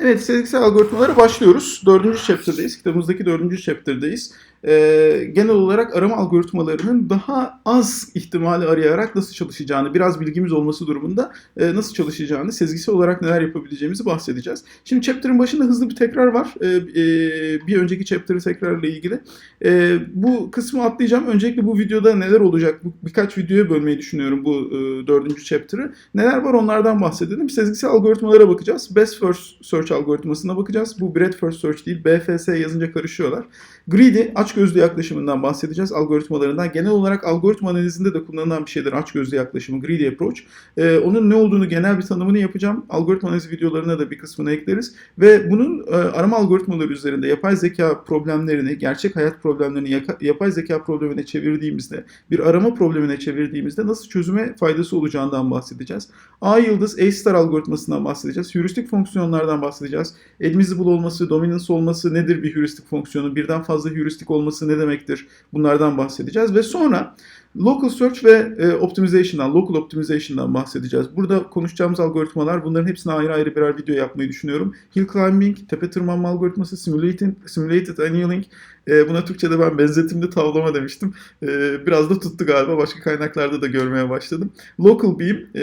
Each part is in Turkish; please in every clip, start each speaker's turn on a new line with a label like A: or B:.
A: Evet, sezgisel algoritmalara başlıyoruz. Dördüncü chapter'dayız. Kitabımızdaki dördüncü chapter'dayız. Ee, genel olarak arama algoritmalarının daha az ihtimali arayarak nasıl çalışacağını, biraz bilgimiz olması durumunda e, nasıl çalışacağını, sezgisel olarak neler yapabileceğimizi bahsedeceğiz. Şimdi chapter'ın başında hızlı bir tekrar var. Ee, e, bir önceki chapter'ı tekrarla ilgili. Ee, bu kısmı atlayacağım. Öncelikle bu videoda neler olacak? Bu, birkaç videoya bölmeyi düşünüyorum bu e, dördüncü chapter'ı. Neler var onlardan bahsedelim. Sezgisel algoritmalara bakacağız. Best First Search algoritmasına bakacağız. Bu Breadth First Search değil, BFS yazınca karışıyorlar. Greedy, açgözlü yaklaşımından bahsedeceğiz, algoritmalarından. Genel olarak algoritma analizinde de kullanılan bir şeydir açgözlü yaklaşımı, greedy approach. Ee, onun ne olduğunu genel bir tanımını yapacağım. Algoritma analizi videolarına da bir kısmını ekleriz. Ve bunun e, arama algoritmaları üzerinde yapay zeka problemlerini, gerçek hayat problemlerini yapay zeka problemine çevirdiğimizde, bir arama problemine çevirdiğimizde nasıl çözüme faydası olacağından bahsedeceğiz. A yıldız, A star algoritmasından bahsedeceğiz. Heuristik fonksiyonlardan bahsedeceğiz. Admissible olması, dominance olması nedir bir heuristik fonksiyonu? Birden fazla heuristik olması ne demektir? Bunlardan bahsedeceğiz. Ve sonra local search ve e, optimization'dan, local optimization'dan bahsedeceğiz. Burada konuşacağımız algoritmalar bunların hepsine ayrı ayrı birer video yapmayı düşünüyorum. Hill climbing, tepe tırmanma algoritması, simulated, simulated annealing. E, buna Türkçe'de ben benzetimli tavlama demiştim. E, biraz da tuttu galiba. Başka kaynaklarda da görmeye başladım. Local beam e,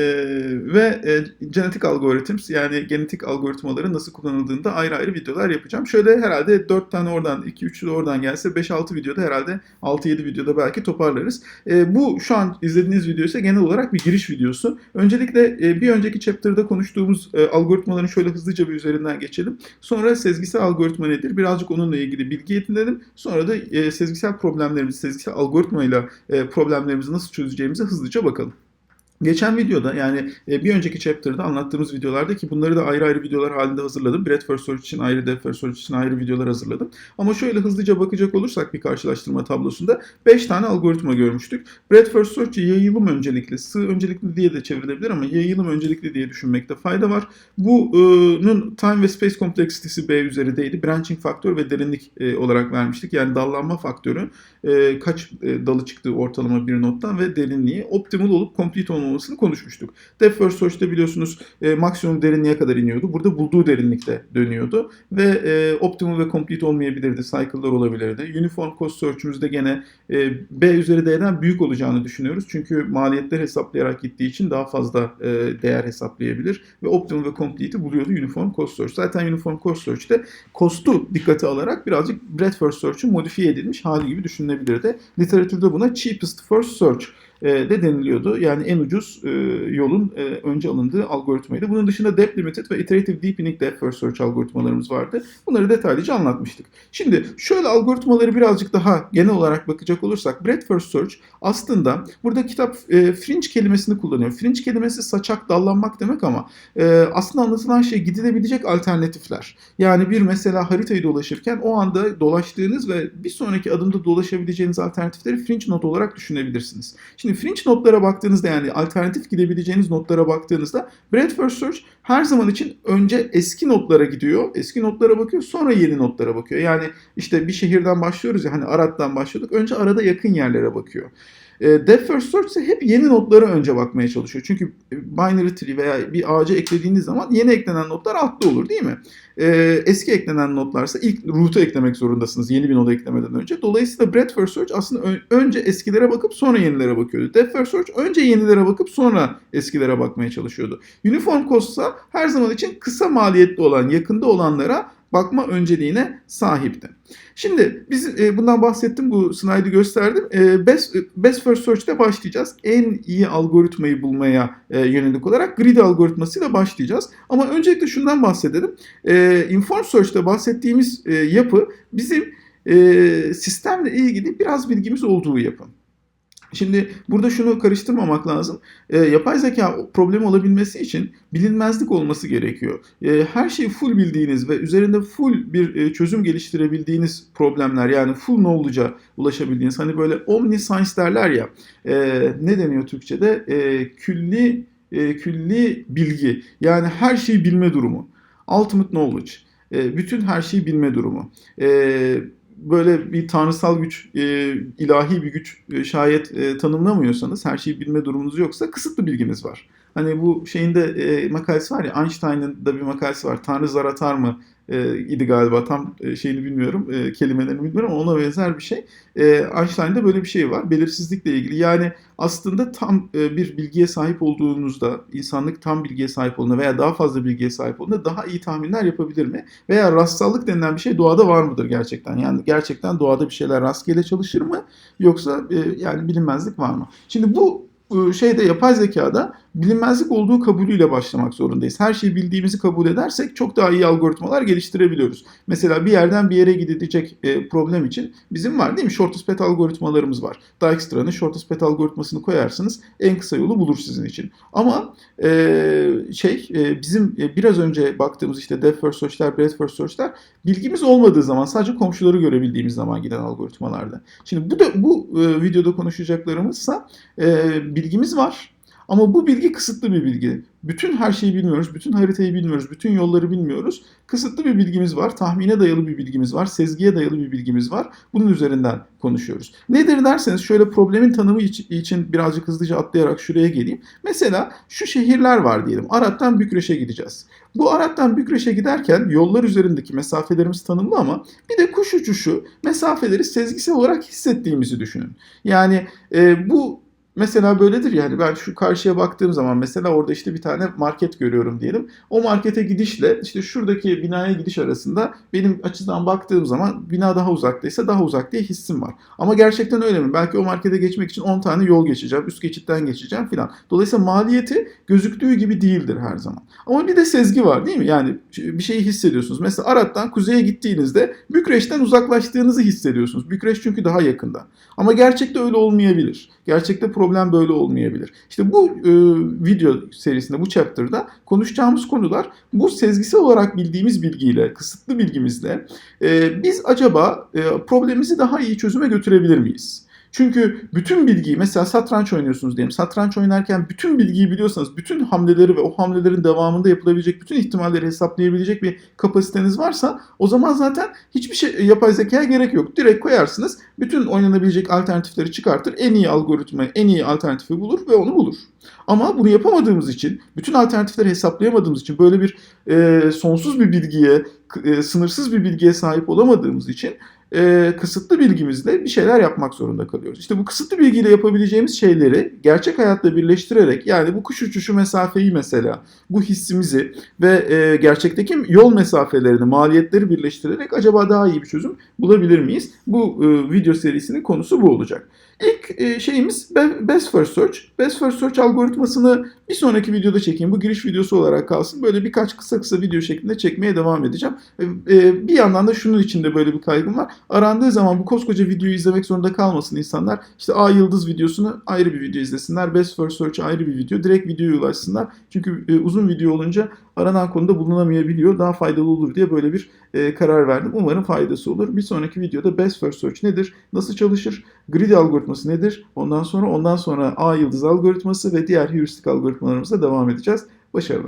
A: ve e, genetik algorithms yani genetik algoritmaların nasıl kullanıldığını da ayrı ayrı videolar yapacağım. Şöyle herhalde 4 tane oradan, 2-3 de oradan gelse 5-6 videoda herhalde 6-7 videoda belki toparlarız. E, bu şu an izlediğiniz video ise genel olarak bir giriş videosu. Öncelikle e, bir önceki chapter'da konuştuğumuz e, algoritmaların şöyle hızlıca bir üzerinden geçelim. Sonra sezgisel algoritma nedir? Birazcık onunla ilgili bilgi edinelim. Sonra da e, sezgisel problemlerimizi, sezgisel algoritmayla e, problemlerimizi nasıl çözeceğimize hızlıca bakalım. Geçen videoda yani e, bir önceki chapter'da anlattığımız videolarda ki bunları da ayrı ayrı videolar halinde hazırladım. Breadth First Search için ayrı, Depth First Search için ayrı videolar hazırladım. Ama şöyle hızlıca bakacak olursak bir karşılaştırma tablosunda 5 tane algoritma görmüştük. Breadth First Search yayılım öncelikli, sığ öncelikli diye de çevrilebilir ama yayılım öncelikli diye düşünmekte fayda var. Bunun time ve space kompleksitesi B üzerideydi. Branching faktör ve derinlik e, olarak vermiştik. Yani dallanma faktörü e, kaç dalı çıktığı ortalama bir nottan ve derinliği optimal olup complete olmamasını konuşmuştuk. Depth First Search'te biliyorsunuz e, maksimum derinliğe kadar iniyordu. Burada bulduğu derinlikte dönüyordu ve e, optimal ve complete olmayabilirdi. Cycle'lar olabilirdi. Uniform Cost Search'ümüzde gene e, B üzeri D'den büyük olacağını düşünüyoruz. Çünkü maliyetler hesaplayarak gittiği için daha fazla e, değer hesaplayabilir ve optimal ve complete'i buluyordu Uniform Cost Search. Zaten Uniform Cost Search'te cost'u dikkate alarak birazcık Breadth First Search'ün modifiye edilmiş hali gibi düşünülebilirdi. Literatürde buna cheapest first search de deniliyordu. Yani en ucuz e, yolun e, önce alındığı algoritmaydı. Bunun dışında Depth Limited ve Iterative Deepening Depth First Search algoritmalarımız vardı. Bunları detaylıca anlatmıştık. Şimdi şöyle algoritmaları birazcık daha genel olarak bakacak olursak Breadth First Search aslında burada kitap e, fringe kelimesini kullanıyor. Fringe kelimesi saçak, dallanmak demek ama e, aslında anlatılan şey gidilebilecek alternatifler. Yani bir mesela haritayı dolaşırken o anda dolaştığınız ve bir sonraki adımda dolaşabileceğiniz alternatifleri fringe not olarak düşünebilirsiniz. Şimdi fringe notlara baktığınızda yani alternatif gidebileceğiniz notlara baktığınızda Breadth First Search her zaman için önce eski notlara gidiyor. Eski notlara bakıyor sonra yeni notlara bakıyor. Yani işte bir şehirden başlıyoruz ya hani Arat'tan başlıyorduk. Önce arada yakın yerlere bakıyor. E, Depth First Search ise hep yeni notlara önce bakmaya çalışıyor. Çünkü binary tree veya bir ağaca eklediğiniz zaman yeni eklenen notlar altta olur değil mi? E, eski eklenen notlarsa ilk root'u eklemek zorundasınız yeni bir noda eklemeden önce. Dolayısıyla Breadth First Search aslında ön- önce eskilere bakıp sonra yenilere bakıyordu. Depth First Search önce yenilere bakıp sonra eskilere bakmaya çalışıyordu. Uniform Cost ise her zaman için kısa maliyetli olan, yakında olanlara bakma önceliğine sahipti. Şimdi biz e, bundan bahsettim, bu slide'ı gösterdim. E, best, best First Search'te başlayacağız. En iyi algoritmayı bulmaya e, yönelik olarak Greedy algoritmasıyla başlayacağız. Ama öncelikle şundan bahsedelim. E, Inform Search'te bahsettiğimiz e, yapı bizim e, sistemle ilgili biraz bilgimiz olduğu yapı. Şimdi burada şunu karıştırmamak lazım. E, yapay zeka problemi olabilmesi için bilinmezlik olması gerekiyor. E, her şeyi full bildiğiniz ve üzerinde full bir e, çözüm geliştirebildiğiniz problemler yani full knowledge'a ulaşabildiğiniz hani böyle omniscience derler ya e, ne deniyor Türkçe'de e, külli e, külli bilgi yani her şeyi bilme durumu ultimate knowledge e, bütün her şeyi bilme durumu. Böyle bir tanrısal güç, e, ilahi bir güç e, şayet e, tanımlamıyorsanız, her şeyi bilme durumunuz yoksa kısıtlı bilginiz var. Hani bu şeyinde e, makalesi var ya Einstein'ın da bir makalesi var. Tanrı zar atar mı? E, idi galiba tam e, şeyini bilmiyorum e, kelimelerini bilmiyorum ama ona benzer bir şey. E, Einstein'da böyle bir şey var belirsizlikle ilgili yani aslında tam e, bir bilgiye sahip olduğunuzda insanlık tam bilgiye sahip olduğunda veya daha fazla bilgiye sahip olduğunda daha iyi tahminler yapabilir mi? Veya rastsallık denilen bir şey doğada var mıdır gerçekten? Yani gerçekten doğada bir şeyler rastgele çalışır mı? Yoksa e, yani bilinmezlik var mı? Şimdi bu e, şeyde yapay zekada bilinmezlik olduğu kabulüyle başlamak zorundayız. Her şeyi bildiğimizi kabul edersek çok daha iyi algoritmalar geliştirebiliyoruz. Mesela bir yerden bir yere gidilecek e, problem için bizim var değil mi? Shortest path algoritmalarımız var. Dijkstra'nın shortest path algoritmasını koyarsınız en kısa yolu bulur sizin için. Ama e, şey e, bizim e, biraz önce baktığımız işte depth first search'ler, breadth first search'ler bilgimiz olmadığı zaman sadece komşuları görebildiğimiz zaman giden algoritmalarda. Şimdi bu da bu e, videoda konuşacaklarımızsa e, bilgimiz var. Ama bu bilgi kısıtlı bir bilgi. Bütün her şeyi bilmiyoruz, bütün haritayı bilmiyoruz, bütün yolları bilmiyoruz. Kısıtlı bir bilgimiz var, tahmine dayalı bir bilgimiz var, sezgiye dayalı bir bilgimiz var. Bunun üzerinden konuşuyoruz. Nedir derseniz şöyle problemin tanımı için birazcık hızlıca atlayarak şuraya geleyim. Mesela şu şehirler var diyelim. Arat'tan Bükreş'e gideceğiz. Bu Arat'tan Bükreş'e giderken yollar üzerindeki mesafelerimiz tanımlı ama bir de kuş uçuşu mesafeleri sezgisel olarak hissettiğimizi düşünün. Yani e, bu Mesela böyledir yani ben şu karşıya baktığım zaman mesela orada işte bir tane market görüyorum diyelim. O markete gidişle işte şuradaki binaya gidiş arasında benim açıdan baktığım zaman bina daha uzaktaysa daha uzak diye hissim var. Ama gerçekten öyle mi? Belki o markete geçmek için 10 tane yol geçeceğim, üst geçitten geçeceğim filan. Dolayısıyla maliyeti gözüktüğü gibi değildir her zaman. Ama bir de sezgi var değil mi? Yani bir şeyi hissediyorsunuz. Mesela Arat'tan kuzeye gittiğinizde Bükreş'ten uzaklaştığınızı hissediyorsunuz. Bükreş çünkü daha yakında. Ama gerçekte öyle olmayabilir. Gerçekte problem böyle olmayabilir. İşte bu e, video serisinde, bu chapter'da konuşacağımız konular bu sezgisel olarak bildiğimiz bilgiyle, kısıtlı bilgimizle e, biz acaba e, problemimizi daha iyi çözüme götürebilir miyiz? Çünkü bütün bilgiyi mesela satranç oynuyorsunuz diyelim. Satranç oynarken bütün bilgiyi biliyorsanız, bütün hamleleri ve o hamlelerin devamında yapılabilecek bütün ihtimalleri hesaplayabilecek bir kapasiteniz varsa o zaman zaten hiçbir şey yapay zekaya gerek yok. Direkt koyarsınız. Bütün oynanabilecek alternatifleri çıkartır. En iyi algoritmayı, en iyi alternatifi bulur ve onu bulur. Ama bunu yapamadığımız için, bütün alternatifleri hesaplayamadığımız için böyle bir e, sonsuz bir bilgiye, e, sınırsız bir bilgiye sahip olamadığımız için e, kısıtlı bilgimizle bir şeyler yapmak zorunda kalıyoruz. İşte bu kısıtlı bilgiyle yapabileceğimiz şeyleri gerçek hayatla birleştirerek yani bu kuş uçuşu mesafeyi mesela bu hissimizi ve e, gerçekteki yol mesafelerini, maliyetleri birleştirerek acaba daha iyi bir çözüm bulabilir miyiz? Bu e, video serisinin konusu bu olacak. İlk e, şeyimiz Best First Search. Best First Search algoritmasını bir sonraki videoda çekeyim. Bu giriş videosu olarak kalsın. Böyle birkaç kısa kısa video şeklinde çekmeye devam edeceğim. E, bir yandan da şunun içinde böyle bir kaygım var. Arandığı zaman bu koskoca videoyu izlemek zorunda kalmasın insanlar. İşte A yıldız videosunu ayrı bir video izlesinler. Best First Search ayrı bir video. Direkt videoya ulaşsınlar. Çünkü e, uzun video olunca aranan konuda bulunamayabiliyor. Daha faydalı olur diye böyle bir e, karar verdim. Umarım faydası olur. Bir sonraki videoda Best First Search nedir? Nasıl çalışır? Grid algoritması nedir? Ondan sonra ondan sonra A yıldız algoritması ve diğer heuristik algoritmalarımıza devam edeceğiz. Başarılar.